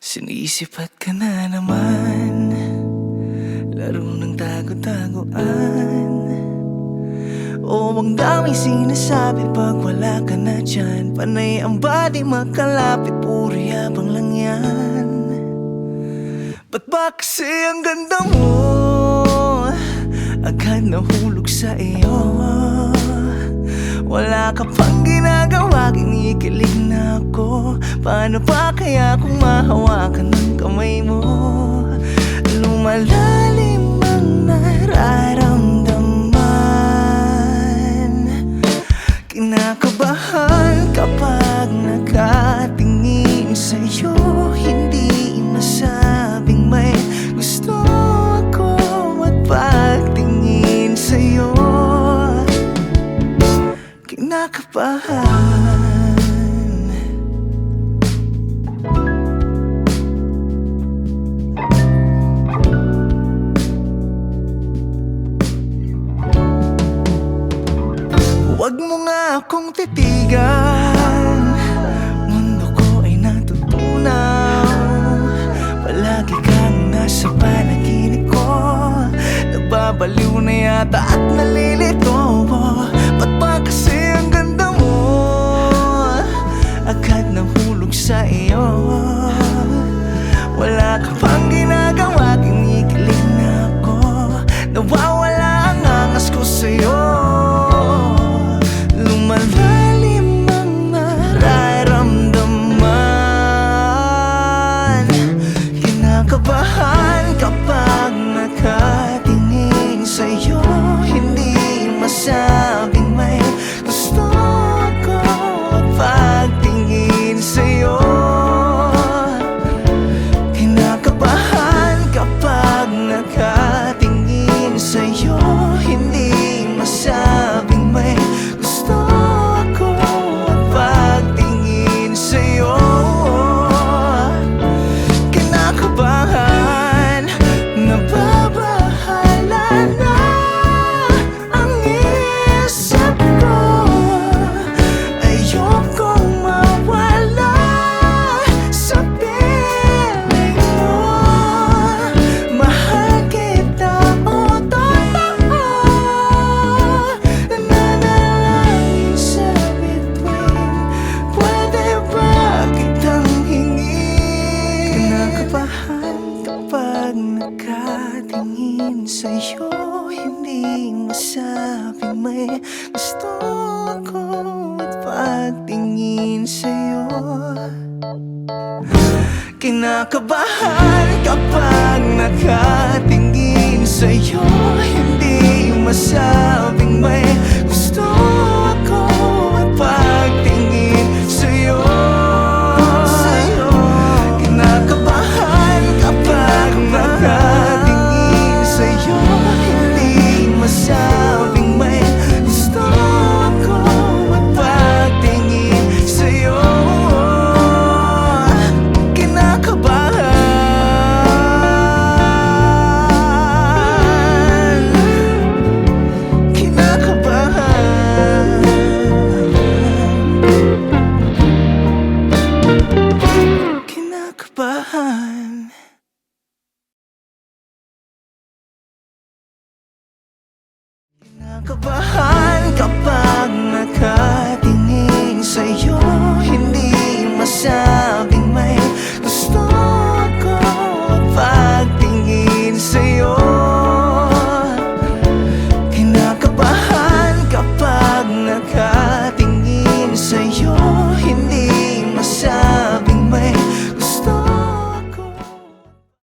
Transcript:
Sinisipat ka na naman. Laro ng tago-taguan O ang daming sinasabi pag wala ka na dyan. Panay ang body makalapit, puro yabang lang yan Ba't ba kasi ang ganda mo? Agad nahulog sa iyo Wala ka pang ginagawa, kinikilig na ako. Paano pa kaya kung mahawakan ng kamay mo? Lumalalim ang nararamdaman Kinakabahan Huwag mo nga akong titigan. Mundo ko ay natutunaw Palagi kang nasa panaginip ko. Nagbabaliw na yata at nalilito nakatingin sa'yo Hindi masabing may gusto ako at pagtingin sa'yo. Kinakabahan kapag nakatingin Kinakabahan Kinakabahan